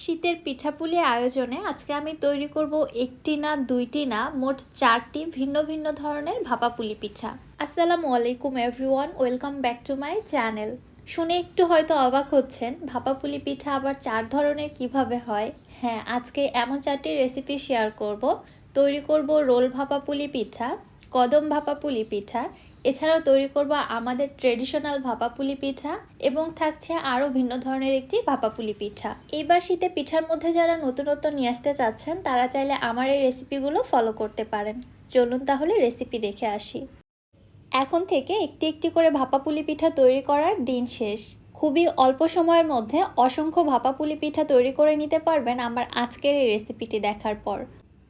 শীতের পিঠাপুলি আয়োজনে আজকে আমি তৈরি করব একটি না দুইটি না মোট চারটি ভিন্ন ভিন্ন ধরনের ভাপাপুলি পিঠা। আসসালামু আলাইকুম everyone, welcome back to my channel. শুনে একটু হয়তো অবাক হচ্ছেন, ভাপাপুলি পিঠা আবার চার ধরনের কীভাবে হয়? হ্যাঁ আজকে এমন চারটি রেসিপি শেয়ার করব। তৈরি করব রোল ভাপাপুলি পিঠা, কদম ভাপাপুলি পিঠা এছাড়াও তৈরি করব আমাদের ট্রেডিশনাল ভাপাপুলি পিঠা এবং থাকছে আরও ভিন্ন ধরনের একটি ভাপাপুলি পিঠা। এবার শীতে পিঠার মধ্যে যারা নতুনত্ব নিয়ে আসতে চাচ্ছেন, তারা চাইলে আমার এই রেসিপিগুলো ফলো করতে পারেন। চলুন তাহলে রেসিপি দেখে আসি। এখন থেকে একটি একটি করে ভাপাপুলি পিঠা তৈরি করার দিন শেষ। খুবই অল্প সময়ের মধ্যে অসংখ্য ভাপাপুলি পিঠা তৈরি করে নিতে পারবেন আমার আজকের এই রেসিপিটি দেখার পর।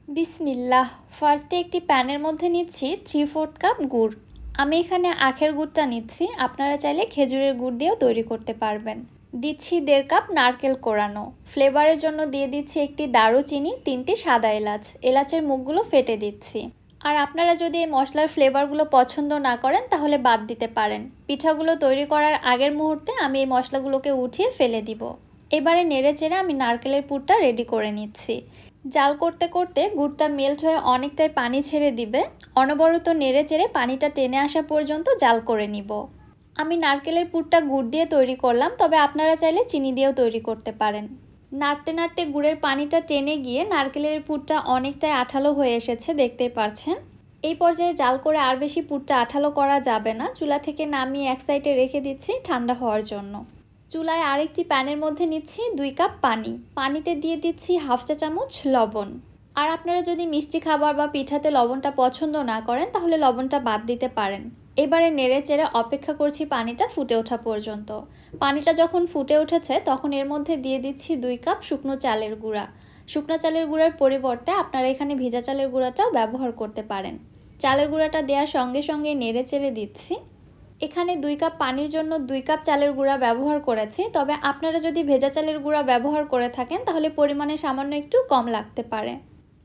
বিসমিল্লাহ ফার্স্টে একটি প্যানের মধ্যে নিচ্ছি থ্রি ফোর্থ কাপ গুড়। আমি এখানে আখের গুড়টা নিচ্ছি। আপনারা চাইলে খেজুরের গুড় দিয়েও তৈরি করতে পারবেন। দিচ্ছি দেড় কাপ নারকেল কোরানো। ফ্লেভারের জন্য দিয়ে দিচ্ছি একটি দারুচিনি, তিনটি সাদা এলাচ। এলাচের মুখগুলো ফেটে দিচ্ছি। আর আপনারা যদি এই মশলার ফ্লেভারগুলো পছন্দ না করেন, তাহলে বাদ দিতে পারেন। পিঠাগুলো তৈরি করার আগের মুহূর্তে আমি এই মশলাগুলোকে উঠিয়ে ফেলে দিব। এবারে নেড়ে চেড়ে আমি নারকেলের পুরটা রেডি করে নিচ্ছি। জাল করতে করতে গুড়টা মেল্ট হয়ে অনেকটাই পানি ছেড়ে দিবে। অনবরত নেড়ে চেড়ে পানিটা টেনে আসা পর্যন্ত জাল করে নিব। আমি নারকেলের পুরটা গুড় দিয়ে তৈরি করলাম, তবে আপনারা চাইলে চিনি দিয়েও তৈরি করতে পারেন। নাড়তে নাড়তে গুড়ের পানিটা টেনে গিয়ে নারকেলের পুরটা অনেকটাই আঠালো হয়ে এসেছে, দেখতেই পারছেন। এই পর্যায়ে জাল করে আর বেশি পুরটা আঠালো করা যাবে না। চুলা থেকে নামিয়ে এক সাইডে রেখে দিচ্ছি ঠান্ডা হওয়ার জন্য। চুলায় আরেকটি প্যানের মধ্যে নিচ্ছি দুই কাপ পানি। পানিতে দিয়ে দিচ্ছি হাফ চা চামচ লবণ। আর আপনারা যদি মিষ্টি খাবার বা পিঠাতে লবণটা পছন্দ না করেন, তাহলে লবণটা বাদ দিতে পারেন। এবারে নেড়ে চেড়ে অপেক্ষা করছি পানিটা ফুটে ওঠা পর্যন্ত। পানিটা যখন ফুটে উঠেছে, তখন এর মধ্যে দিয়ে দিচ্ছি দুই কাপ শুকনো চালের গুঁড়া। শুকনো চালের গুঁড়ার পরিবর্তে আপনারা এখানে ভেজা চালের গুঁড়াটাও ব্যবহার করতে পারেন। চালের গুঁড়াটা দেওয়ার সঙ্গে সঙ্গে নেড়ে চেড়ে দিচ্ছি। এখানে দুই কাপ পানির জন্য দুই কাপ চালের গুঁড়া ব্যবহার করেছি। তবে আপনারা যদি ভেজা চালের গুঁড়া ব্যবহার করে থাকেন, তাহলে পরিমাণে সামান্য একটু কম লাগতে পারে।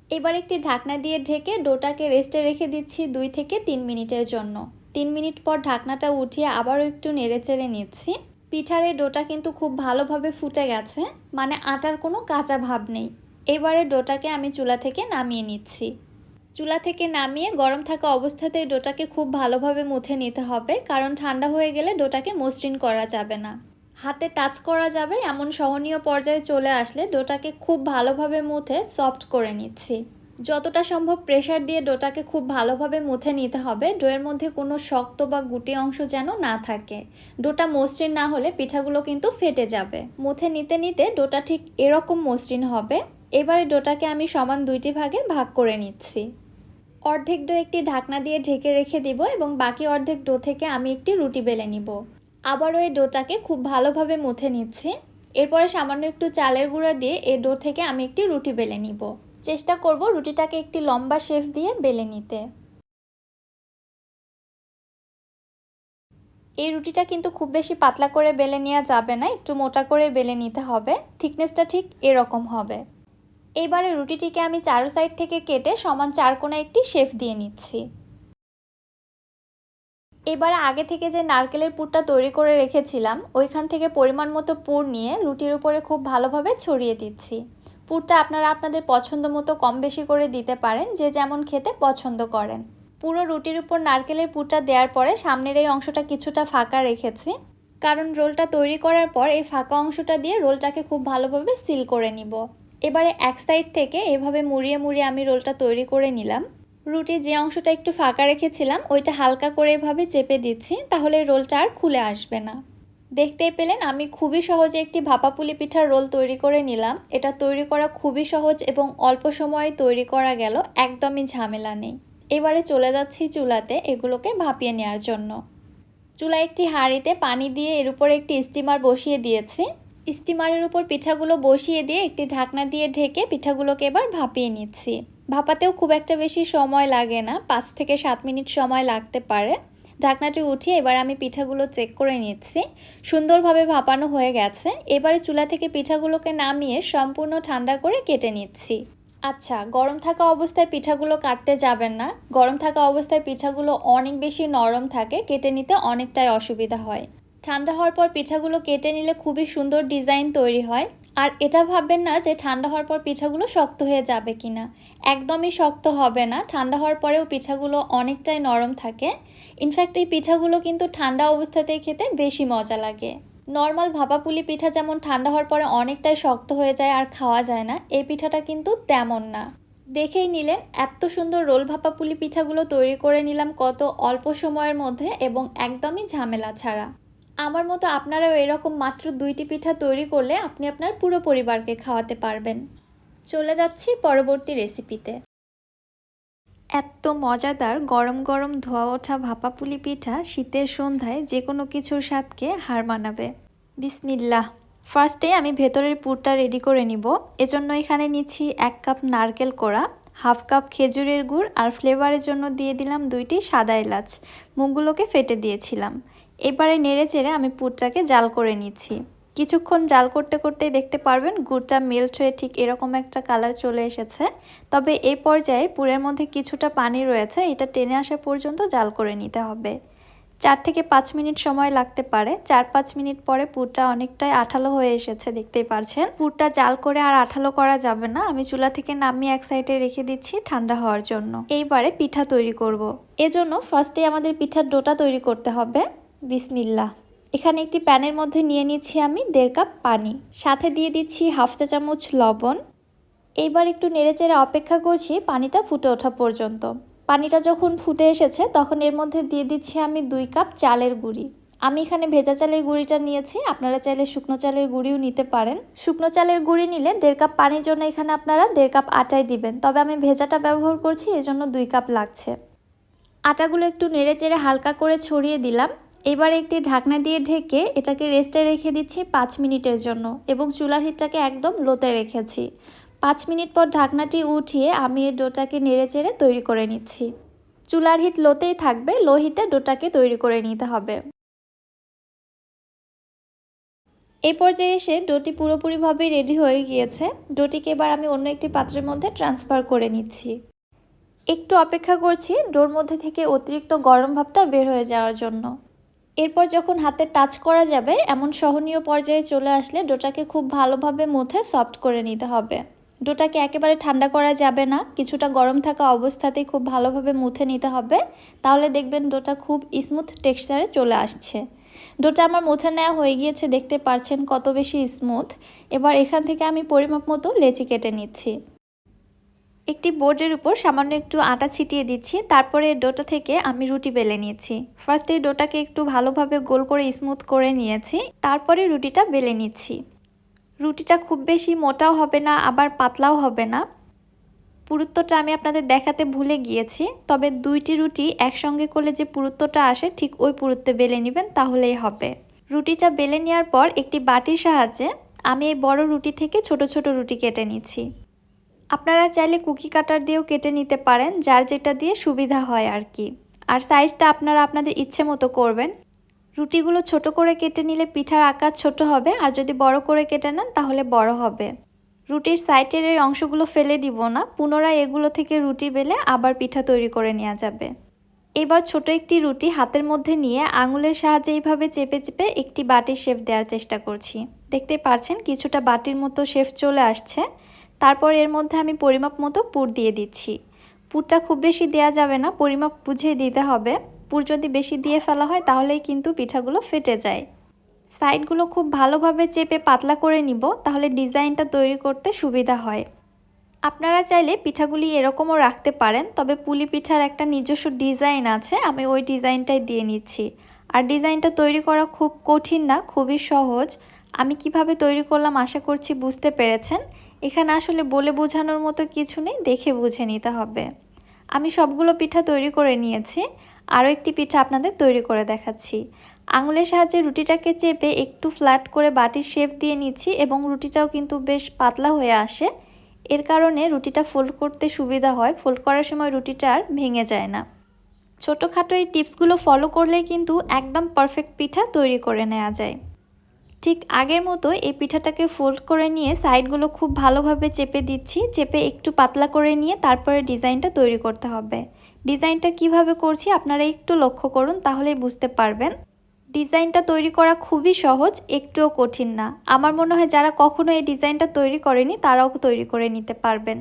এবার একটি ঢাকনা দিয়ে ঢেকে ডোটাকে রেস্টে রেখে দিচ্ছি দুই থেকে তিন মিনিটের জন্য। তিন মিনিট পর ঢাকনাটা উঠিয়ে আবারও একটু নেড়ে চেড়ে নিচ্ছি। পিঠার ডোটা কিন্তু খুব ভালোভাবে ফুটে গেছে মানে আটার কোনো কাঁচা ভাব নেই। এবারে ডোটাকে আমি চুলা থেকে নামিয়ে নিচ্ছি। চুলা থেকে নামিয়ে গরম থাকা অবস্থাতেই ডোটাকে খুব ভালোভাবে মুথে নিতে হবে, কারণ ঠান্ডা হয়ে গেলে ডোটাকে মসৃণ করা যাবে না। হাতে টাচ করা যাবে, এমন সহনীয় পর্যায়ে চলে আসলে ডোটাকে খুব ভালোভাবে মুথে সফট করে নিচ্ছি। যতটা সম্ভব প্রেশার দিয়ে ডোটাকে খুব ভালোভাবে মুথে নিতে হবে, ডোয়ের মধ্যে কোনো শক্ত বা গুটি অংশ যেন না থাকে। ডোটা মসৃণ না হলে পিঠাগুলো কিন্তু ফেটে যাবে। মুথে নিতে নিতে ডোটা ঠিক এরকম মসৃণ হবে। এবারে ডোটাকে আমি সমান দুইটি ভাগে ভাগ করে নিচ্ছি। অর্ধেক ডো একটি ঢাকনা দিয়ে ঢেকে রেখে দিব এবং বাকি অর্ধেক ডো থেকে আমি একটি রুটি বেলে নিব। আবারও এই ডোটাকে খুব ভালোভাবে মুথে নিচ্ছি। এরপরে সামান্য একটু চালের গুঁড়া দিয়ে এই ডো থেকে আমি একটি রুটি বেলে নিব। চেষ্টা করব রুটিটাকে একটি লম্বা শেফ দিয়ে বেলে নিতে। এই রুটিটা কিন্তু খুব বেশি পাতলা করে বেলে নেওয়া যাবে না, একটু মোটা করে বেলে নিতে হবে। থিকনেসটা ঠিক এরকম হবে। এবারে রুটিটিকে আমি চারো সাইড থেকে কেটে সমান চার কোনা একটি শেফ দিয়ে নিচ্ছি। এবারে আগে থেকে যে নারকেলের পুরটা তৈরি করে রেখেছিলাম, ওইখান থেকে পরিমাণ মতো পুর নিয়ে রুটির উপরে খুব ভালোভাবে ছড়িয়ে দিচ্ছি। পুরটা আপনারা আপনাদের পছন্দ মতো কম বেশি করে দিতে পারেন, যে যেমন খেতে পছন্দ করেন। পুরো রুটির উপর নারকেলের পুরটা দেওয়ার পরে সামনের এই অংশটা কিছুটা ফাঁকা রেখেছি, কারণ রোলটা তৈরি করার পর এই ফাঁকা অংশটা দিয়ে রোলটাকে খুব ভালোভাবে সিল করে নিব। এবারে এক সাইড থেকে এভাবে মুড়িয়ে মুড়িয়ে আমি রোলটা তৈরি করে নিলাম। রুটির যে অংশটা একটু ফাঁকা রেখেছিলাম, ওইটা হালকা করে এভাবে চেপে দিচ্ছি, তাহলে রোলটা আর খুলে আসবে না। দেখতেই পেলেন, আমি খুবই সহজে একটি ভাপাপুলি পিঠার রোল তৈরি করে নিলাম। এটা তৈরি করা খুবই সহজ এবং অল্প সময়ে তৈরি করা গেল, একদমই ঝামেলা নেই। এবারে চলে যাচ্ছি চুলাতে এগুলোকে ভাপিয়ে নেওয়ার জন্য। চুলা একটি হাঁড়িতে পানি দিয়ে এর উপরে একটি স্টিমার বসিয়ে দিয়েছি। স্টিমারের উপর পিঠাগুলো বসিয়ে দিয়ে একটি ঢাকনা দিয়ে ঢেকে পিঠাগুলোকে এবার ভাপিয়ে নিচ্ছি। ভাপাতেও খুব একটা বেশি সময় লাগে না, পাঁচ থেকে সাত মিনিট সময় লাগতে পারে। ঢাকনাটি উঠিয়ে এবার আমি পিঠাগুলো চেক করে নিচ্ছি। সুন্দরভাবে ভাপানো হয়ে গেছে। এবারে চুলা থেকে পিঠাগুলোকে নামিয়ে সম্পূর্ণ ঠান্ডা করে কেটে নিচ্ছি। আচ্ছা গরম থাকা অবস্থায় পিঠাগুলো কাটতে যাবেন না। গরম থাকা অবস্থায় পিঠাগুলো অনেক বেশি নরম থাকে, কেটে নিতে অনেকটাই অসুবিধা হয়। ঠান্ডা হওয়ার পর পিঠাগুলো কেটে নিলে খুবই সুন্দর ডিজাইন তৈরি হয়। আর এটা ভাববেন না যে ঠান্ডা হওয়ার পর পিঠাগুলো শক্ত হয়ে যাবে কি না একদমই শক্ত হবে না। ঠান্ডা হওয়ার পরেও পিঠাগুলো অনেকটাই নরম থাকে। ইনফ্যাক্ট এই পিঠাগুলো কিন্তু ঠান্ডা অবস্থাতেই খেতে বেশি মজা লাগে। নর্মাল ভাপাপুলি পিঠা যেমন ঠান্ডা হওয়ার পরে অনেকটাই শক্ত হয়ে যায় আর খাওয়া যায় না, এই পিঠাটা কিন্তু তেমন না। দেখেই নিলেন, এত সুন্দর রোল ভাপা পুলি পিঠাগুলো তৈরি করে নিলাম কত অল্প সময়ের মধ্যে এবং একদমই ঝামেলা ছাড়া। আমার মতো আপনারাও এরকম মাত্র দুইটি পিঠা তৈরি করলে আপনি আপনার পুরো পরিবারকে খাওয়াতে পারবেন। চলে যাচ্ছি পরবর্তী রেসিপিতে। এত মজাদার গরম গরম ধোয়া ওঠা ভাপা পুলি পিঠা শীতের সন্ধ্যায় যে কোনো কিছুর স্বাদকে হার মানাবে। বিসমিল্লাহ। ফার্স্টে আমি ভেতরের পুরটা রেডি করে নিব। এজন্য এখানে নিচ্ছি এক কাপ নারকেল কোড়া, হাফ কাপ খেজুরের গুড় আর ফ্লেভারের জন্য দিয়ে দিলাম দুইটি সাদা এলাচ। মুখগুলোকে ফেটে দিয়েছিলাম। এবারে নেড়ে চেড়ে আমি পুরটাকে জাল করে নিচ্ছি। কিছুক্ষণ জাল করতে করতেই দেখতে পারবেন গুড়টা মেল্ট হয়ে ঠিক এরকম একটা কালার চলে এসেছে। তবে এই পর্যায়ে পুরের মধ্যে কিছুটা পানি রয়েছে, এটা টেনে আসা পর্যন্ত জাল করে নিতে হবে। চার থেকে পাঁচ মিনিট সময় লাগতে পারে, চার পাঁচ মিনিট পরে পুরটা অনেকটাই আঠালো হয়ে এসেছে দেখতেই পারছেন। পুরটা জাল করে আর আঠালো করা যাবে না, আমি চুলা থেকে নামিয়ে এক সাইডে রেখে দিচ্ছি ঠান্ডা হওয়ার জন্য। এইবারে পিঠা তৈরি করব। এজন্য ফার্স্টে আমাদের পিঠার ডোটা তৈরি করতে হবে। বিসমিল্লা এখানে একটি প্যানের মধ্যে নিয়ে নিচ্ছি আমি দেড় কাপ পানি। সাথে দিয়ে দিচ্ছি হাফ চা চামচ লবণ। এইবার একটু নেড়েচেড়ে অপেক্ষা করছি পানিটা ফুটে ওঠা পর্যন্ত। পানিটা যখন ফুটে এসেছে, তখন এর মধ্যে দিয়ে দিচ্ছি আমি দুই কাপ চালের গুঁড়ি। আমি এখানে ভেজা চালের গুঁড়িটা নিয়েছি, আপনারা চাইলে শুকনো চালের গুঁড়িও নিতে পারেন। শুকনো চালের গুঁড়ি নিলে দেড় কাপ পানির জন্য এখানে আপনারা দেড় কাপ আটাই দিবেন। তবে আমি ভেজাটা ব্যবহার করছি, এজন্য দুই কাপ লাগছে। আটাগুলো একটু নেড়ে চেড়ে হালকা করে ছড়িয়ে দিলাম। এবার একটি ঢাকনা দিয়ে ঢেকে এটাকে রেস্টে রেখে দিচ্ছি পাঁচ মিনিটের জন্য এবং চুলার হিটটাকে একদম লোতে রেখেছি। পাঁচ মিনিট পর ঢাকনাটি উঠিয়ে আমি এই ডোটাকে নেড়ে চেড়ে তৈরি করে নিচ্ছি। চুলার হিট লোতেই থাকবে, লো হিটে ডোটাকে তৈরি করে নিতে হবে। এই পর্যায়ে এসে ডোটি পুরোপুরিভাবে রেডি হয়ে গিয়েছে। ডোটিকে এবার আমি অন্য একটি পাত্রের মধ্যে ট্রান্সফার করে নিচ্ছি। একটু অপেক্ষা করছি ডোর মধ্যে থেকে অতিরিক্ত গরম ভাবটা বের হয়ে যাওয়ার জন্য। এরপর যখন হাতে টাচ করা যাবে, এমন সহনীয় পর্যায়ে চলে আসলে ডোটাকে খুব ভালোভাবে মুথে সফট করে নিতে হবে। ডোটাকে একেবারে ঠান্ডা করা যাবে না, কিছুটা গরম থাকা অবস্থাতেই খুব ভালোভাবে মুথে নিতে হবে। তাহলে দেখবেন ডোটা খুব স্মুথ টেক্সচারে চলে আসছে। ডোটা আমার মুথে নেওয়া হয়ে গিয়েছে, দেখতে পারছেন কত বেশি স্মুথ। এবার এখান থেকে আমি পরিমাপ মতো লেচি কেটে নিচ্ছি। একটি বোর্ডের উপর সামান্য একটু আটা ছিটিয়ে দিচ্ছি, তারপরে ডোটা থেকে আমি রুটি বেলে নিয়েছি। ফার্স্টে ডোটাকে একটু ভালোভাবে গোল করে স্মুথ করে নিয়েছি, তারপরে রুটিটা বেলে নিচ্ছি। রুটিটা খুব বেশি মোটাও হবে না, আবার পাতলাও হবে না। পুরুত্বটা আমি আপনাদের দেখাতে ভুলে গিয়েছি, তবে দুইটি রুটি একসঙ্গে করলে যে পুরুত্বটা আসে, ঠিক ওই পুরুত্বে বেলে নেবেন, তাহলেই হবে। রুটিটা বেলে নেওয়ার পর একটি বাটির সাহায্যে আমি এই বড় রুটি থেকে ছোট ছোট রুটি কেটে নিচ্ছি। আপনারা চাইলে কুকি কাটার দিয়েও কেটে নিতে পারেন, যার যেটা দিয়ে সুবিধা হয় আর কি। আর সাইজটা আপনারা আপনাদের ইচ্ছে মতো করবেন। রুটিগুলো ছোট করে কেটে নিলে পিঠার আকার ছোট হবে, আর যদি বড় করে কেটে নেন তাহলে বড় হবে। রুটির সাইডের এই অংশগুলো ফেলে দিব না, পুনরায় এগুলো থেকে রুটি বেলে আবার পিঠা তৈরি করে নেওয়া যাবে। এবার ছোট একটি রুটি হাতের মধ্যে নিয়ে আঙুলের সাহায্যে এইভাবে চেপে চেপে একটি বাটির শেফ দেওয়ার চেষ্টা করছি। দেখতে পারছেন কিছুটা বাটির মতো শেফ চলে আসছে। তারপর এর মধ্যে আমি পরিমাপ মতো পুর দিয়ে দিচ্ছি। পুরটা খুব বেশি দেওয়া যাবে না, পরিমাপ বুঝিয়ে দিতে হবে। পুর যদি বেশি দিয়ে ফেলা হয় তাহলেই কিন্তু পিঠাগুলো ফেটে যায়। সাইডগুলো খুব ভালোভাবে চেপে পাতলা করে নিব, তাহলে ডিজাইনটা তৈরি করতে সুবিধা হয়। আপনারা চাইলে পিঠাগুলি এরকমও রাখতে পারেন, তবে পুলি পিঠার একটা নিজস্ব ডিজাইন আছে, আমি ওই ডিজাইনটাই দিয়ে নিচ্ছি। আর ডিজাইনটা তৈরি করা খুব কঠিন না, খুবই সহজ। আমি কীভাবে তৈরি করলাম আশা করছি বুঝতে পেরেছেন। এখানে আসলে বলে বোঝানোর মতো কিছু নেই, দেখে বুঝে নিতে হবে। আমি সবগুলো পিঠা তৈরি করে নিয়েছি, আরও একটি পিঠা আপনাদের তৈরি করে দেখাচ্ছি। আঙুলের সাহায্যে রুটিটাকে চেপে একটু ফ্ল্যাট করে বাটির শেপ দিয়ে নিচ্ছি এবং রুটিটাও কিন্তু বেশ পাতলা হয়ে আসে। এর কারণে রুটিটা ফোল্ড করতে সুবিধা হয় ফোল্ড করার সময় রুটিটা আর ভেঙে যায় না। ছোটোখাটো এই টিপসগুলো ফলো করলেই কিন্তু একদম পারফেক্ট পিঠা তৈরি করে নেওয়া যায়। ঠিক আগের মতো এই পিঠাটাকে ফোল্ড করে নিয়ে সাইডগুলো খুব ভালোভাবে চেপে দিচ্ছি, চেপে একটু পাতলা করে নিয়ে তারপরে ডিজাইনটা তৈরি করতে হবে। ডিজাইনটা কীভাবে করছি আপনারা একটু লক্ষ্য করুন, তাহলেই বুঝতে পারবেন। ডিজাইনটা তৈরি করা খুবই সহজ, একটুও কঠিন না। আমার মনে হয় যারা কখনো এই ডিজাইনটা তৈরি করেনি, তারাও তৈরি করে নিতে পারবেন।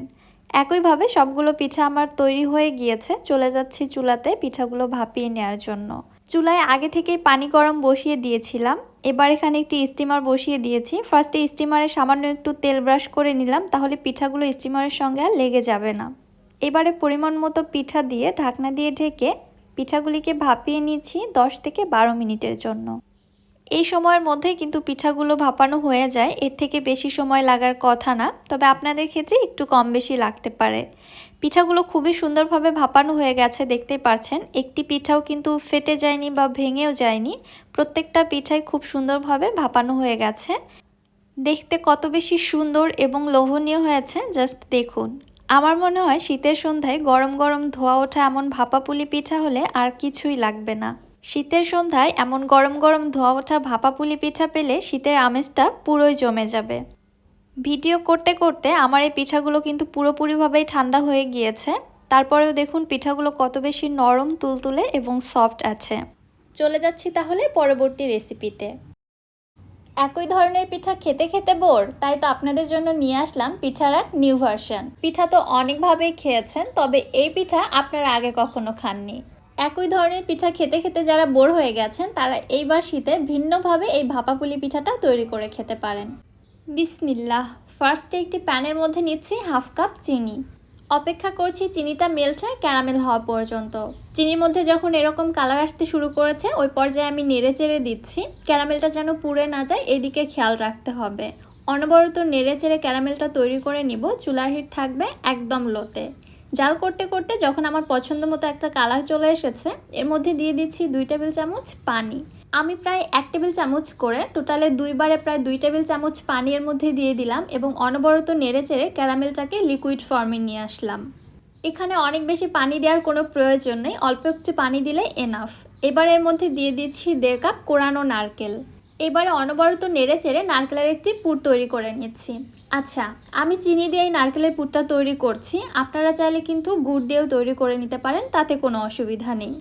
একইভাবে সবগুলো পিঠা আমার তৈরি হয়ে গিয়েছে, চলে যাচ্ছি চুলাতে পিঠাগুলো ভাপিয়ে নেওয়ার জন্য। চুলায় আগে থেকে পানি গরম বসিয়ে দিয়েছিলাম। এবার এখানে একটি স্টিমার বসিয়ে দিয়েছি। ফার্স্টে স্টিমারে সামান্য একটু তেল ব্রাশ করে নিলাম, তাহলে পিঠাগুলো স্টিমারের সঙ্গে আর লেগে যাবে না। এবারে পরিমাণ মতো পিঠা দিয়ে ঢাকনা দিয়ে ঢেকে পিঠাগুলিকে ভাপিয়ে নিচ্ছি দশ থেকে বারো মিনিটের জন্য। এই সময়ের মধ্যে কিন্তু পিঠাগুলো ভাপানো হয়ে যায়। এর থেকে বেশি সময় লাগার কথা না। তবে আপনাদের ক্ষেত্রে একটু কম বেশি লাগতে পারে। পিঠাগুলো খুবই সুন্দরভাবে ভাপানো হয়ে গেছে, দেখতেই পারছেন একটি পিঠাও কিন্তু ফেটে যায়নি বা ভেঙেও যায়নি। প্রত্যেকটা পিঠাই খুব সুন্দরভাবে ভাপানো হয়ে গেছে। দেখতে কত বেশি সুন্দর এবং লোভনীয় হয়েছে, জাস্ট দেখুন। আমার মনে হয় শীতের সন্ধ্যায় গরম গরম ধোয়া ওঠা এমন ভাপাপুলি পিঠা হলে আর কিছুই লাগবে না। শীতের সন্ধ্যায় এমন গরম গরম ধোয়া ওঠা ভাপাপুলি পিঠা পেলে শীতের আমেজটা পুরোই জমে যাবে। ভিডিও করতে করতে আমার এই পিঠাগুলো কিন্তু পুরোপুরিভাবেই ঠান্ডা হয়ে গিয়েছে। তারপরেও দেখুন পিঠাগুলো কত বেশি নরম, তুলতুলে এবং সফট আছে। চলে যাচ্ছি তাহলে পরবর্তী রেসিপিতে। একই ধরনের পিঠা খেতে খেতে বোর, তাই তো আপনাদের জন্য নিয়ে আসলাম পিঠার এক নিউ ভার্সন। পিঠা তো অনেকভাবেই খেয়েছেন, তবে এই পিঠা আপনারা আগে কখনো খাননি। একই ধরনের পিঠা খেতে খেতে যারা বোর হয়ে গেছেন, তারা এইবার শীতে ভিন্নভাবে এই ভাপাপুলি পিঠাটা তৈরি করে খেতে পারেন। বিসমিল্লাহ। ফার্স্টে একটি প্যানের মধ্যে নিচ্ছি হাফ কাপ চিনি। অপেক্ষা করছি চিনিটা হয় ক্যারামেল হওয়া পর্যন্ত। চিনির মধ্যে যখন এরকম কালার আসতে শুরু করেছে, ওই পর্যায়ে আমি নেড়ে চেড়ে দিচ্ছি। ক্যারামেলটা যেন পুড়ে না যায়, এদিকে খেয়াল রাখতে হবে। অনবরত নেড়ে চেড়ে ক্যারামেলটা তৈরি করে নিব। চুলার হিট থাকবে একদম লোতে। জাল করতে করতে যখন আমার পছন্দ মতো একটা কালার চলে এসেছে, এর মধ্যে দিয়ে দিচ্ছি দুই টেবিল চামচ পানি। আমি প্রায় এক টেবিল চামচ করে টোটালে দুইবারে প্রায় দুই টেবিল চামচ পানি এর মধ্যে দিয়ে দিলাম এবং অনবরত নেড়ে চেড়ে ক্যারামেলটাকে লিকুইড ফর্মে নিয়ে আসলাম। এখানে অনেক বেশি পানি দেওয়ার কোনো প্রয়োজন নেই, অল্প একটু পানি দিলে এনাফ এবার এর মধ্যে দিয়ে দিচ্ছি দেড় কাপ কোরানো নারকেল। এবারে অনবরত নেড়ে চেড়ে নারকেলের একটি পুর তৈরি করে নিচ্ছি। আচ্ছা আমি চিনি দিয়ে এই নারকেলের পুরটা তৈরি করছি। আপনারা চাইলে কিন্তু গুড় দিয়েও তৈরি করে নিতে পারেন, তাতে কোনো অসুবিধা নেই।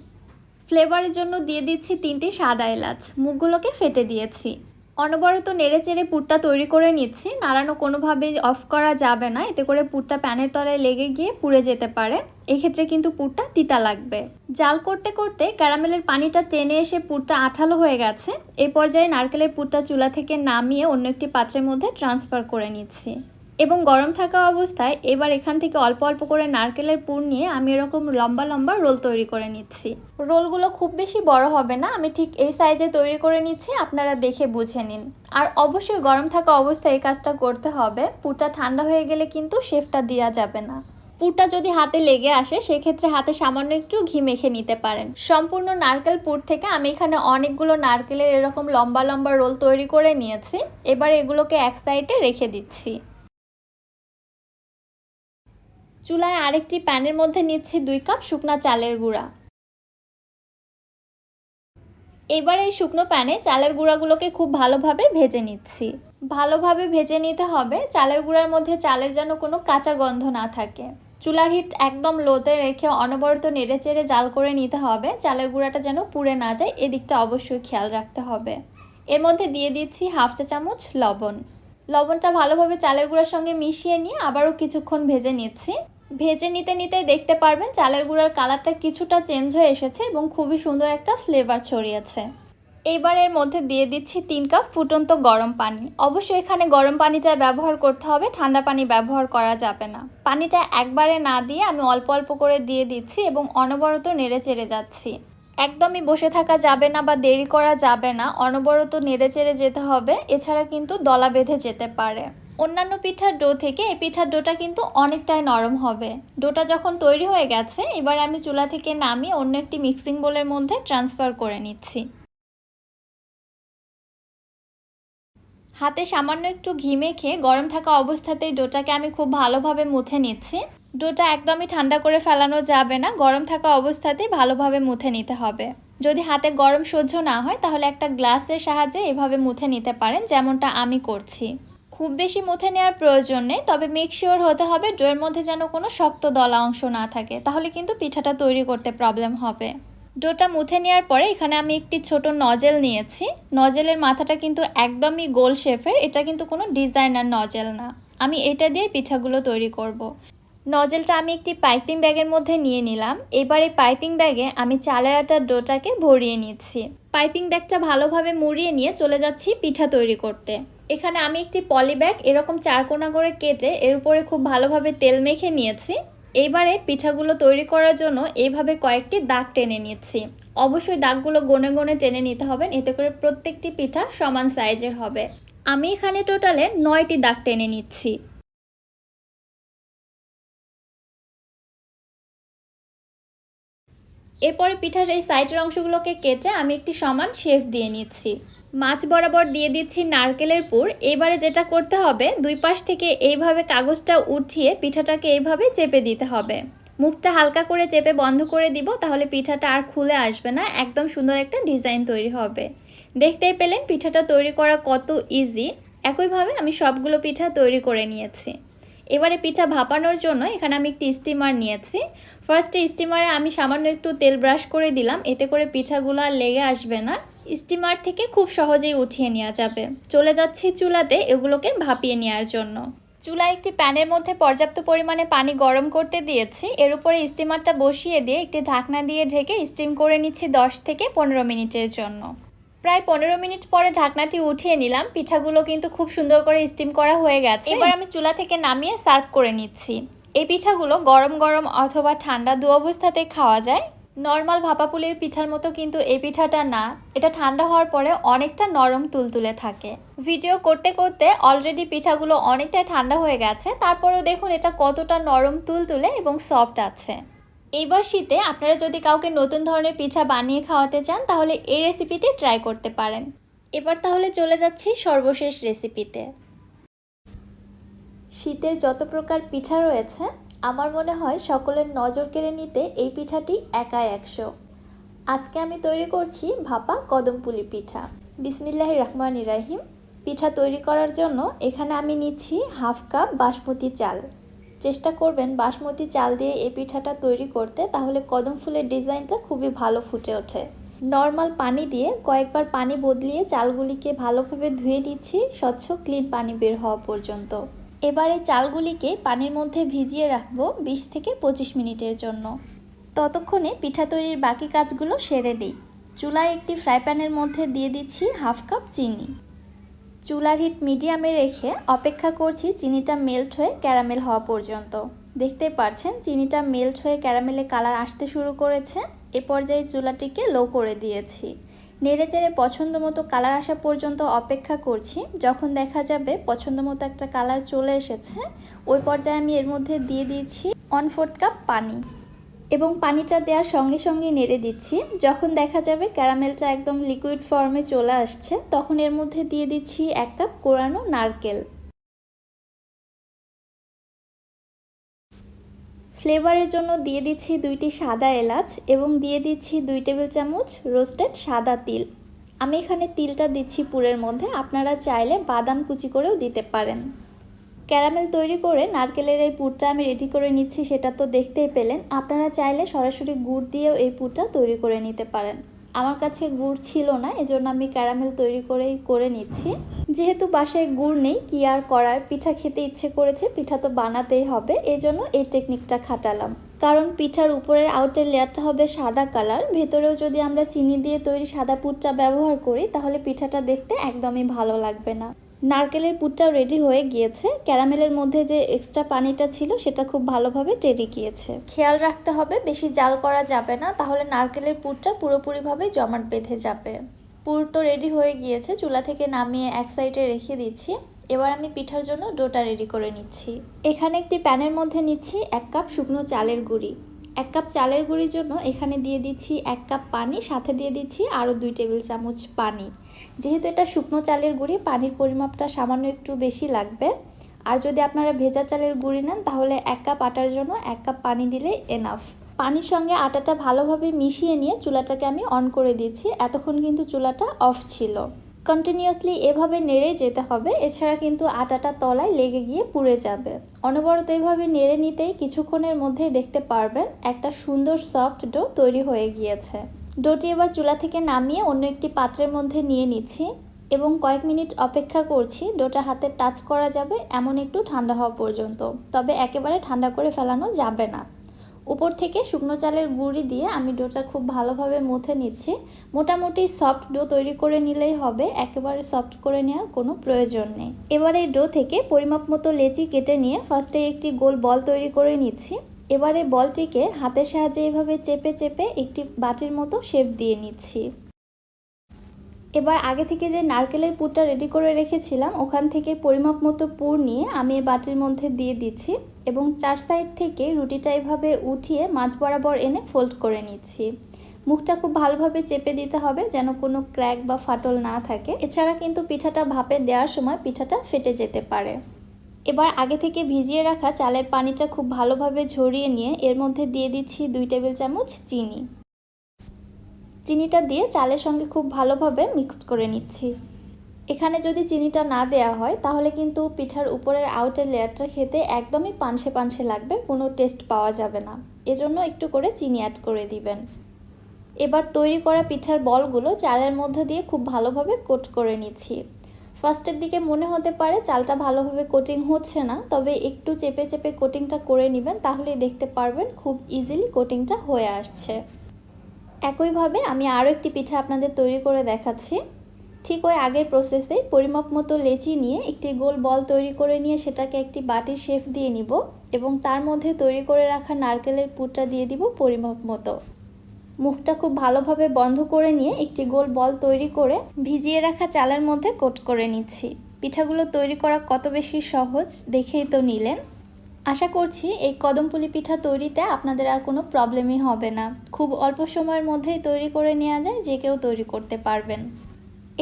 ফ্লেভারের জন্য দিয়ে দিচ্ছি তিনটি সাদা এলাচ। মুখগুলোকে ফেটে দিয়েছি। অনবরত নেড়ে চেড়ে পুরটা তৈরি করে নিচ্ছি। নাড়ানো কোনোভাবেই অফ করা যাবে না। এতে করে পুরটা প্যানের তলায় লেগে গিয়ে পুড়ে যেতে পারে। এক্ষেত্রে কিন্তু পুরটা তিতা লাগবে। জাল করতে করতে ক্যারামেলের পানিটা টেনে এসে পুরটা আঠালো হয়ে গেছে। এ পর্যায়ে নারকেলের পুরটা চুলা থেকে নামিয়ে অন্য একটি পাত্রের মধ্যে ট্রান্সফার করে নিচ্ছি। এবং গরম থাকা অবস্থায় এবার এখান থেকে অল্প অল্প করে নারকেলের পুর নিয়ে আমি এরকম লম্বা লম্বা রোল তৈরি করে নিচ্ছি। রোলগুলো খুব বেশি বড় হবে না, আমি ঠিক এই সাইজে তৈরি করে নিচ্ছি, আপনারা দেখে বুঝে নিন। আর অবশ্যই গরম থাকা অবস্থায় এই কাজটা করতে হবে, পুরটা ঠান্ডা হয়ে গেলে কিন্তু শেফটা দেওয়া যাবে না। পুরটা যদি হাতে লেগে আসে, সেক্ষেত্রে হাতে সামান্য একটু ঘি মেখে নিতে পারেন। সম্পূর্ণ নারকেল পুর থেকে আমি এখানে অনেকগুলো নারকেলের এরকম লম্বা লম্বা রোল তৈরি করে নিয়েছি। এবার এগুলোকে এক সাইডে রেখে দিচ্ছি। চুলায় আরেকটি প্যানের মধ্যে নিচ্ছি দুই কাপ শুকনা চালের গুঁড়া। এবার এই শুকনো প্যানে চালের গুঁড়াগুলোকে খুব ভালোভাবে ভেজে নিচ্ছি। ভালোভাবে ভেজে নিতে হবে, চালের গুঁড়ার মধ্যে চালের যেন কোনো কাঁচা গন্ধ না থাকে। চুলার হিট একদম লোতে রেখে অনবরত নেড়ে চেড়ে জাল করে নিতে হবে, চালের গুঁড়াটা যেন পুড়ে না যায়, এদিকটা অবশ্যই খেয়াল রাখতে হবে। এর মধ্যে দিয়ে দিচ্ছি হাফ চা চামচ লবণ। লবণটা ভালোভাবে চালের গুঁড়ার সঙ্গে মিশিয়ে নিয়ে আবারও কিছুক্ষণ ভেজে নিচ্ছি। ভেজে নিতে নিতে দেখতে পারবেন চালের গুঁড়ার কালারটা কিছুটা চেঞ্জ হয়ে এসেছে এবং খুবই সুন্দর একটা ফ্লেভার ছড়িয়েছে। এইবার এর মধ্যে দিয়ে দিচ্ছি তিন কাপ ফুটন্ত গরম পানি। অবশ্যই এখানে গরম পানিটা ব্যবহার করতে হবে, ঠান্ডা পানি ব্যবহার করা যাবে না। পানিটা একবারে না দিয়ে আমি অল্প অল্প করে দিয়ে দিচ্ছি এবং অনবরত নেড়ে চেড়ে যাচ্ছি। একদমই বসে থাকা যাবে না বা দেরি করা যাবে না, অনবরত নেড়ে চেড়ে যেতে হবে, এছাড়া কিন্তু দলা বেঁধে যেতে পারে। অন্যান্য পিঠার ডো থেকে এই পিঠার ডোটা কিন্তু অনেকটাই নরম হবে। ডোটা যখন তৈরি হয়ে গেছে, এবার আমি চুলা থেকে নামিয়ে অন্য একটি মিক্সিং বোলের মধ্যে ট্রান্সফার করে নিচ্ছি। হাতে সামান্য একটু ঘি মেখে গরম থাকা অবস্থাতেই ডোটাকে আমি খুব ভালোভাবে মুথে নিচ্ছি। ডোটা একদমই ঠান্ডা করে ফেলানো যাবে না, গরম থাকা অবস্থাতেই ভালোভাবে মুথে নিতে হবে। যদি হাতে গরম সহ্য না হয়, তাহলে একটা গ্লাসের সাহায্যে এভাবে মুথে নিতে পারেন, যেমনটা আমি করছি। খুব বেশি মুথে নেওয়ার প্রয়োজন নেই, তবে মেক শিওর হতে হবে ডোয়ের মধ্যে যেন কোনো শক্ত দলা অংশ না থাকে, তাহলে কিন্তু পিঠাটা তৈরি করতে প্রবলেম হবে। ডোটা মুথে নেওয়ার পরে এখানে আমি একটি ছোট নজেল নিয়েছি নজেলের মাথাটা কিন্তু একদমই গোল শেফের এটা কিন্তু কোনো ডিজাইনার নজেল না। আমি এটা দিয়ে পিঠাগুলো তৈরি করব। নজেলটা আমি একটি পাইপিং ব্যাগের মধ্যে নিয়ে নিলাম, এবার এই পাইপিং ব্যাগে আমি চালের আটার ডোটাকে ভরিয়ে নিচ্ছি। পাইপিং ব্যাগটা ভালোভাবে মুড়িয়ে নিয়ে চলে যাচ্ছি পিঠা তৈরি করতে। এখানে আমি একটি পলি ব্যাগ, এরকম চারকোনা করে কেটে এর উপরে খুব ভালোভাবে তেল মেখে নিয়েছি। এইবারে পিঠাগুলো তৈরি করার জন্য এইভাবে কয়েকটি দাগ টেনে নিচ্ছি। অবশ্যই দাগগুলো গনে গনে টেনে নিতে হবে, এতে করে প্রত্যেকটি পিঠা সমান সাইজের হবে। আমি এখানে টোটালে নয়টি দাগ টেনে নিচ্ছি। এরপরে পিঠার এই সাইডের অংশগুলোকে কেটে আমি একটি সমান শেফ দিয়ে নিচ্ছি। মাছ বরাবর দিয়ে দিচ্ছি নারকেলের পুর। এবারে যেটা করতে হবে, দুই পাশ থেকে এইভাবে কাগজটা উঠিয়ে পিঠাটাকে এইভাবে চেপে দিতে হবে। মুখটা হালকা করে চেপে বন্ধ করে দিব, তাহলে পিঠাটা আর খুলে আসবে না, একদম সুন্দর একটা ডিজাইন তৈরি হবে। দেখতেই পেলেন পিঠাটা তৈরি করা কত ইজি একইভাবে আমি সবগুলো পিঠা তৈরি করে নিয়েছি। এবারে পিঠা ভাপানোর জন্য এখানে আমি একটি স্টিমার নিয়েছি। ফার্স্টে স্টিমারে আমি সামান্য একটু তেল ব্রাশ করে দিলাম, এতে করে পিঠাগুলো আর লেগে আসবে না। স্টিমার থেকে খুব সহজেই উঠিয়ে নেওয়া যাবে। চলে যাচ্ছি চুলাতে এগুলোকে ভাপিয়ে নেওয়ার জন্য। চুলা একটি প্যানের মধ্যে পর্যাপ্ত পরিমাণে পানি গরম করতে দিয়েছি। এর উপরে স্টিমারটা বসিয়ে দিয়ে একটি ঢাকনা দিয়ে ঢেকে স্টিম করে নিচ্ছি দশ থেকে পনেরো মিনিটের জন্য। প্রায় পনেরো মিনিট পরে ঢাকনাটি উঠিয়ে নিলাম। পিঠাগুলো কিন্তু খুব সুন্দর করে স্টিম করা হয়ে গেছে। এবার আমি চুলা থেকে নামিয়ে সার্ভ করে নিচ্ছি। এই পিঠাগুলো গরম গরম অথবা ঠান্ডা দু অবস্থাতে খাওয়া যায়। নর্মাল ভাপাপুলির পিঠার মতো কিন্তু এই পিঠাটা না, এটা ঠান্ডা হওয়ার পরে অনেকটা নরম তুলতুলে থাকে। ভিডিও করতে করতে অলরেডি পিঠাগুলো অনেকটাই ঠান্ডা হয়ে গেছে, তারপরেও দেখুন এটা কতটা নরম তুলতুলে এবং সফট আছে। এইবার শীতে আপনারা যদি কাউকে নতুন ধরনের পিঠা বানিয়ে খাওয়াতে চান, তাহলে এই রেসিপিটি ট্রাই করতে পারেন। এবার তাহলে চলে যাচ্ছি সর্বশেষ রেসিপিতে শীতের যত প্রকার পিঠা রয়েছে আমার মনে হয় সকলের নজর কেড়ে নিতে এই পিঠাটি একাই একশো। আজকে আমি তৈরি করছি ভাপা কদমপুলি পিঠা। বিসমিল্লাহ রহমান ইরাহিম পিঠা তৈরি করার জন্য এখানে আমি নিচ্ছি হাফ কাপ বাসমতি চাল। চেষ্টা করবেন বাসমতি চাল দিয়ে এই পিঠাটা তৈরি করতে, তাহলে কদম ফুলের ডিজাইনটা খুবই ভালো ফুটে ওঠে। নর্মাল পানি দিয়ে কয়েকবার পানি বদলিয়ে চালগুলিকে ভালোভাবে ধুয়ে দিচ্ছি স্বচ্ছ, ক্লিন পানি বের হওয়া পর্যন্ত। এবার চালগুলিকে পানির মধ্যে ভিজিয়ে রাখব বিশ থেকে পঁচিশ মিনিটের জন্য। ততক্ষণে পিঠা তৈরির বাকি কাজগুলো সেরে দিই চুলায় একটি ফ্রাই প্যানের মধ্যে দিয়ে দিচ্ছি হাফ কাপ চিনি। চুলার হিট মিডিয়ামে রেখে অপেক্ষা করছি চিনিটা মেল্ট হয়ে ক্যারামেল হওয়া পর্যন্ত। দেখতে পাচ্ছেন চিনিটা মেল্ট হয়ে ক্যারামেলে কালার আসতে শুরু করেছে। এ পর্যায়ে চুলাটিকে লো করে দিয়েছি। নেড়ে চেড়ে পছন্দ মতো কালার আসা পর্যন্ত অপেক্ষা করছি। যখন দেখা যাবে পছন্দ মতো একটা কালার চলে এসেছে, ওই পর্যায়ে আমি এর মধ্যে দিয়ে দিয়েছি ওয়ান ফোর্থ কাপ পানি। এবং পানিটা দেওয়ার সঙ্গে সঙ্গে নেড়ে দিচ্ছি। যখন দেখা যাবে ক্যারামেলটা একদম লিকুইড ফর্মে চলে আসছে, তখন এর মধ্যে দিয়ে দিচ্ছি এক কাপ কোরানো নারকেল। ফ্লেভারের জন্য দিয়ে দিচ্ছি দুইটি সাদা এলাচ এবং দিয়ে দিচ্ছি দুই টেবিল চামচ রোস্টেড সাদা তিল। আমি এখানে তিলটা দিচ্ছি পুরের মধ্যে, আপনারা চাইলে বাদাম কুচি করেও দিতে পারেন। ক্যারামেল তৈরি করে নারকেলের এই পুরটা আমি রেডি করে নিচ্ছি, সেটা তো দেখতেই পেলেন। আপনারা চাইলে সরাসরি গুড় দিয়েও এই পুরটা তৈরি করে নিতে পারেন। আমার কাছে গুড় ছিল না, এজন্য আমি ক্যারামেল তৈরি করেই করে নিচ্ছি। যেহেতু বাসায় গুড় নেই, কি আর করার? পিঠা খেতে ইচ্ছে করেছে, পিঠা তো বানাতেই হবে, এজন্য এই টেকনিকটা খাটালাম। কারণ পিঠার উপরের আউটের লেয়ারটা হবে সাদা কালার ভেতরেও যদি আমরা চিনি দিয়ে তৈরি সাদা পুটটা ব্যবহার করি, তাহলে পিঠাটা দেখতে একদমই ভালো লাগবে না। নারকেলের পুরটাও রেডি হয়ে গিয়েছে। ক্যারামেলের মধ্যে যে এক্সট্রা পানিটা ছিল, সেটা খুব ভালোভাবে টেরে গিয়েছে। খেয়াল রাখতে হবে, বেশি জাল করা যাবে না, তাহলে নারকেলের পুরটা পুরোপুরিভাবে জমাট বেঁধে যাবে। পুর তো রেডি হয়ে গিয়েছে, চুলা থেকে নামিয়ে এক সাইডে রেখে দিচ্ছি। এবার আমি পিঠার জন্য ডোটা রেডি করে নিচ্ছি। এখানে একটি প্যানের মধ্যে নিচ্ছি এক কাপ শুকনো চালের গুঁড়ি। এক কাপ চালের গুঁড়ির জন্য এখানে দিয়ে দিচ্ছি এক কাপ পানি, সাথে দিয়ে দিচ্ছি আরও দুই টেবিল চামচ পানি। যেহেতু এটা শুকনো চালের গুঁড়ি, পানির পরিমাপটা সামান্য একটু বেশি লাগবে। আর যদি আপনারা ভেজা চালের গুঁড়ি নেন, তাহলে এক কাপ আটার জন্য এক কাপ পানি দিলে এনাফ পানির সঙ্গে আটাটা ভালোভাবে মিশিয়ে নিয়ে চুলাটাকে আমি অন করে দিয়েছি। এতক্ষণ কিন্তু চুলাটা অফ ছিল। কন্টিনিউয়াসলি এভাবে নেড়ে যেতে হবে। এছাড়া কিন্তু আটাটা তলায় লেগে গিয়ে পুড়ে যাবে। অনবরত এভাবে নেড়ে নিতেই কিছুক্ষণের মধ্যেই দেখতে পারবেন একটা সুন্দর সফট ডো তৈরি হয়ে গিয়েছে। ডোটি এবার চুলা থেকে নামিয়ে অন্য একটি পাত্রের মধ্যে নিয়ে নিচ্ছি এবং কয়েক মিনিট অপেক্ষা করছি ডোটা হাতে টাচ করা যাবে এমন একটু ঠান্ডা হওয়া পর্যন্ত, তবে একেবারে ঠান্ডা করে ফেলানো যাবে না। উপর থেকে শুকনো চালের গুঁড়ি দিয়ে আমি ডোটা খুব ভালোভাবে মুথে নিচ্ছি। মোটামুটি সফট ডো তৈরি করে নিলেই হবে, একেবারে সফট করে নেওয়ার কোনো প্রয়োজন নেই। এবার এই ডো থেকে পরিমাপ মতো লেচি কেটে নিয়ে ফার্স্টে একটি গোল বল তৈরি করে নিচ্ছি। এবারে বলটিকে হাতের সাহায্যে এভাবে চেপে চেপে একটি বাটির মতো শেপ দিয়ে নিচ্ছি। এবার আগে থেকে যে নারকেলের পুরটা রেডি করে রেখেছিলাম, ওখান থেকে পরিমাপ মতো পুর নিয়ে আমি এই বাটির মধ্যে দিয়ে দিচ্ছি এবং চার সাইড থেকে রুটিটা এভাবে উঠিয়ে মাছ বরাবর এনে ফোল্ড করে নিচ্ছি। মুখটা খুব ভালোভাবে চেপে দিতে হবে যেন কোনো ক্র্যাক বা ফাটল না থাকে। এছাড়া কিন্তু পিঠাটা ভাপে দেওয়ার সময় পিঠাটা ফেটে যেতে পারে। এবার আগে থেকে ভিজিয়ে রাখা চালের পানিটা খুব ভালোভাবে ঝরিয়ে নিয়ে এর মধ্যে দিয়ে দিচ্ছি দুই টেবিল চামচ চিনি। চিনিটা দিয়ে চালের সঙ্গে খুব ভালোভাবে মিক্সড করে নিচ্ছি। এখানে যদি চিনিটা না দেয়া হয়, তাহলে কিন্তু পিঠার উপরের আউটের লেয়ারটা খেতে একদমই পানসে পানসে লাগবে, কোনো টেস্ট পাওয়া যাবে না। এজন্য একটু করে চিনি অ্যাড করে দিবেন। এবার তৈরি করা পিঠার বলগুলো চালের মধ্যে দিয়ে খুব ভালোভাবে কোট করে নিচ্ছি। ফার্স্টের দিকে মনে হতে পারে চালটা ভালোভাবে কোটিং হচ্ছে না, তবে একটু চেপে চেপে কোটিংটা করে নেবেন, তাহলেই দেখতে পারবেন খুব ইজিলি কোটিংটা হয়ে আসছে। একইভাবে আমি আরও একটি পিঠা আপনাদের তৈরি করে দেখাচ্ছি। ঠিক ওই আগের প্রসেসে পরিমাপ মতো লেচি নিয়ে একটি গোল বল তৈরি করে নিয়ে সেটাকে একটি বাটির শেফ দিয়ে নিব এবং তার মধ্যে তৈরি করে রাখা নারকেলের পুরটা দিয়ে দিব পরিমাপ মতো। মুখটা খুব ভালোভাবে বন্ধ করে নিয়ে একটি গোল বল তৈরি করে ভিজিয়ে রাখা চালের মধ্যে কোট করে নিচ্ছি। পিঠাগুলো তৈরি করা কত বেশি সহজ দেখেই তো নিলেন। আশা করছি এই কদমপুলি পিঠা তৈরিতে আপনাদের আর কোনো প্রবলেমই হবে না। খুব অল্প সময়ের মধ্যেই তৈরি করে নেওয়া যায়, যে কেউ তৈরি করতে পারবেন।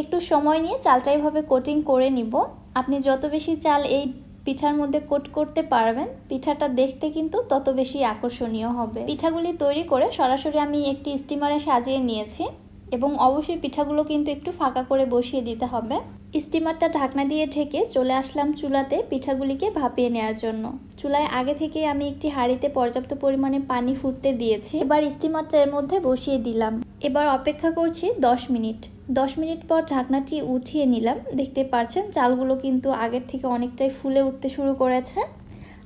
একটু সময় নিয়ে চালটা এইভাবে কোটিং করে নিব। আপনি যত বেশি চাল এই পিঠার মধ্যে কোট করতে পারবেন। পিঠাটা দেখতে কিন্তু তত বেশি আকর্ষণীয় হবে। পিঠাগুলি তৈরি করে সরাসরি আমি একটি স্টিমারে সাজিয়ে নিয়েছি এবং অবশ্যই পিঠাগুলো কিন্তু একটু ফাঁকা করে বসিয়ে দিতে হবে। স্টিমারটা ঢাকনা দিয়ে ঢেকে চলে আসলাম চুলাতে পিঠাগুলিকে ভাপিয়ে নেওয়ার জন্য। চুলায় আগে থেকে আমি একটি হাঁড়িতে পর্যাপ্ত পরিমাণে পানি ফুটতে দিয়েছি। এবার স্টিমারটা এর মধ্যে বসিয়ে দিলাম। এবার অপেক্ষা করছি দশ মিনিট। দশ মিনিট পর ঢাকনাটি উঠিয়ে নিলাম। দেখতে পাচ্ছেন চালগুলো কিন্তু আগের থেকে অনেকটাই ফুলে উঠতে শুরু করেছে।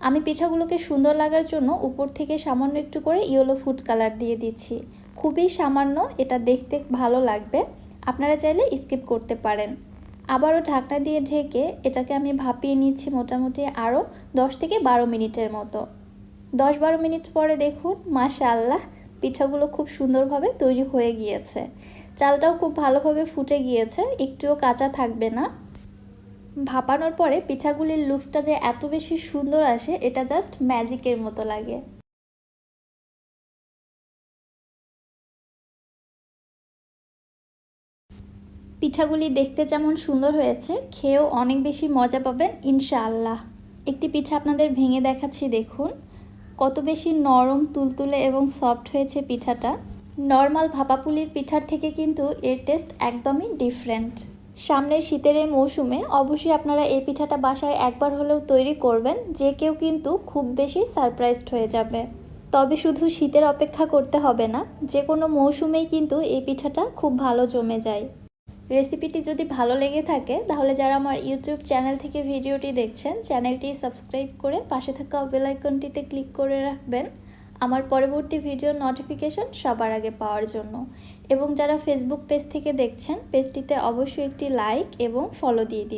আমি পিঠাগুলোকে সুন্দর লাগার জন্য উপর থেকে সামান্য একটু করে ইয়েলো ফুড কালার দিয়ে দিচ্ছি। খুবই সামান্য, এটা দেখতে ভালো লাগবে। আপনারা চাইলে স্কিপ করতে পারেন। আবারও ঢাকনা দিয়ে ঢেকে এটাকে আমি ভাপিয়ে নিচ্ছি মোটামুটি আরও দশ থেকে বারো মিনিটের মতো। দশ বারো মিনিট পরে দেখুন, মাশাআল্লাহ, পিঠাগুলো খুব সুন্দরভাবে তৈরি হয়ে গিয়েছে। চালটাও খুব ভালোভাবে ফুটে গিয়েছে, একটুও কাঁচা থাকবে না। ভাপানোর পরে পিঠাগুলির লুকসটা যে এত বেশি সুন্দর আসে, এটা জাস্ট ম্যাজিকের মতো লাগে। পিঠাগুলি দেখতে যেমন সুন্দর হয়েছে, খেয়েও অনেক বেশি মজা পাবেন, ইনশাআল্লাহ। একটি পিঠা আপনাদের ভেঙে দেখাচ্ছি, দেখুন। কত বেশি নরম, তুলতুলে এবং সফট হয়েছে পিঠাটা। নর্মাল ভাপাপুলির পিঠার থেকে কিন্তু এর টেস্ট একদমই ডিফারেন্ট। সামনের শীতের এই মৌসুমে অবশ্যই আপনারা এই পিঠাটা বাসায় একবার হলেও তৈরি করবেন, যে কেউ কিন্তু খুব বেশি সারপ্রাইজড হয়ে যাবে। তবে শুধু শীতের অপেক্ষা করতে হবে না, যে কোনো মৌসুমেই কিন্তু এই পিঠাটা খুব ভালো জমে যায়। রেসিপিটি যদি ভালো লেগে থাকে, তাহলে যারা আমার ইউটিউব চ্যানেল থেকে ভিডিওটি দেখছেন, চ্যানেলটি সাবস্ক্রাইব করে পাশে থাকা বেলাইকনটিতে ক্লিক করে রাখবেন। আমার পরবর্তী ভিডিও নোটিফিকেশন সবার আগে পাওয়ার জন্য। এবং যারা ফেসবুক পেজ থেকে দেখছেন পেজটিতে অবশ্যই একটি লাইক এবং ফলো দিয়ে দিন